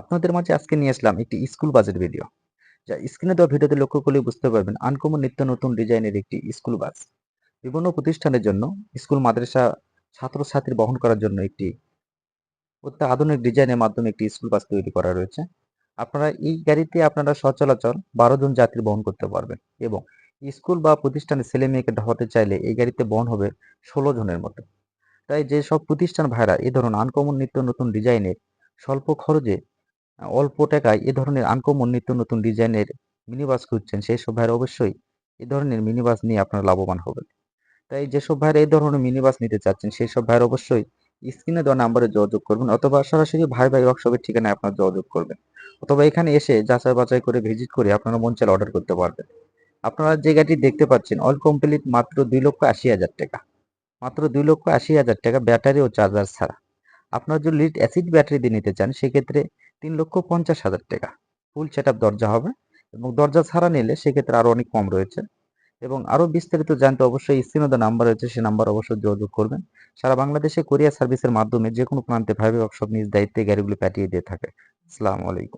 আপনাদের মাঝে আজকে নিয়ে আসলাম একটি স্কুল বাসের ভিডিও যা স্ক্রিনে দেওয়া ভিডিওতে লক্ষ্য করলে বুঝতে পারবেন আনকমন নিত্য নতুন ডিজাইনের একটি স্কুল বাস। বিভিন্ন প্রতিষ্ঠানের জন্য স্কুল মাদ্রাসা ছাত্রছাত্রী বহন করার জন্য একটি অত্যাধুনিক ডিজাইনের মাধ্যমে একটি স্কুল বাস তৈরি করা রয়েছে। আপনারা এই গাড়িতে আপনারা সচলাচল বারো জন যাত্রী বহন করতে পারবেন এবং স্কুল বা প্রতিষ্ঠানের ছেলে মেয়েকে ঢাকাতে চাইলে এই গাড়িতে বহন হবে ষোলো জনের মতো। তাই যেসব প্রতিষ্ঠান ভাইরা এ ধরনের আনকমন নিত্য নতুন ডিজাইনের স্বল্প খরচে, অল্প টাকায় এ ধরনের আনকমন নিত্য নতুন ডিজাইনের মিনি বাস খুঁজছেন, সেই সব ভাইরা অবশ্যই এ ধরনের মিনি বাস নিয়ে আপনারা লাভবান হবেন। তাই যেসব ভাইরা এই ধরনের মিনি বাস নিতে চাচ্ছেন, সেই সব ভাইরা অবশ্যই স্ক্রিনে দেওয়া নাম্বারে যোগাযোগ করবেন অথবা সরাসরি ভাই ভাই ওয়ার্কশপের ঠিকানায় আপনারা যোগাযোগ করবেন। অথবা এখানে এসে যাচাই বাছাই করে ভিজিট করে আপনারা মন চাইলে অর্ডার করতে পারবেন। আপনারা যে গাড়ি দেখতে পাচ্ছেন অল কমপ্লিট মাত্র দুই লক্ষ আশি হাজার টাকা। মাত্র দুই লক্ষ আশি হাজার টাকা ব্যাটারি ও চার্জার ছাড়া। আপনার যদি লিড অ্যাসিড ব্যাটারি দিয়ে নিতে চান, সেক্ষেত্রে তিন লক্ষ পঞ্চাশ হাজার টাকা। ফুল সেট দরজা হবে এবং দরজা ছাড়া নিলে সেক্ষেত্রে আরও অনেক কম রয়েছে। এবং আরও বিস্তারিত জানতে অবশ্যই স্ক্রিনে নাম্বার রয়েছে, সে নাম্বার অবশ্যই যোগাযোগ করবেন। সারা বাংলাদেশে কোরিয়ার সার্ভিসের মাধ্যমে যে কোনো প্রান্তে ভাইবে ওয়ার্কশপ নিজ দায়িত্বে গাড়িগুলি পাঠিয়ে দিয়ে থাকে। আসসালামু আলাইকুম।